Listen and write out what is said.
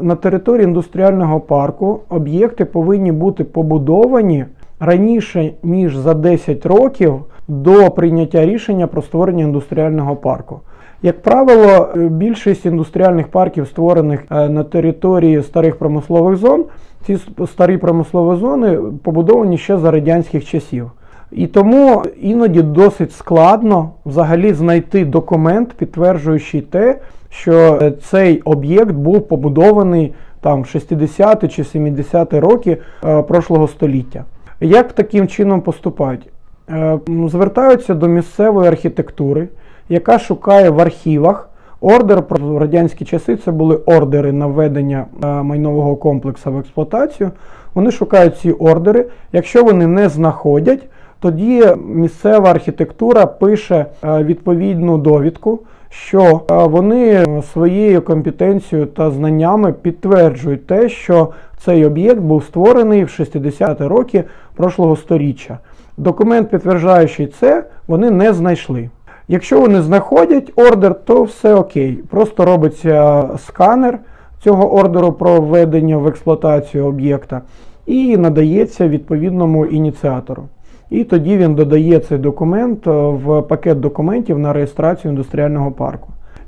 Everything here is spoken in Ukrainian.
На території індустріального парку об'єкти повинні бути побудовані раніше ніж за 10 років до прийняття рішення про створення індустріального парку. Як правило, більшість індустріальних парків, створених е, на території старих промислових зон, ці старі промислові зони побудовані ще за радянських часів. І тому іноді досить складно взагалі знайти документ, підтверджуючий те, що е, цей об'єкт був побудований там в 60 чи 70 роки е, прошлого століття. Як таким чином поступають? Е, Звертаються до місцевої архітектури, яка шукає в архівах ордер про радянські часи. Це були ордери на введення е, майнового комплексу в експлуатацію. Вони шукають ці ордери. Якщо вони не знаходять, тоді місцева архітектура пише е, відповідну довідку, що е, вони своєю компетенцією та знаннями підтверджують те, що цей об'єкт був створений в 60-ті роки прошлого сторіччя. Документ, підтверджуючий це, вони не знайшли. Якщо вони знаходять ордер, то все окей. Просто робиться сканер цього ордеру про введення в експлуатацію об'єкта і надається відповідному ініціатору. І тоді він додає цей документ е, в пакет документів на реєстрацію індустріального парку.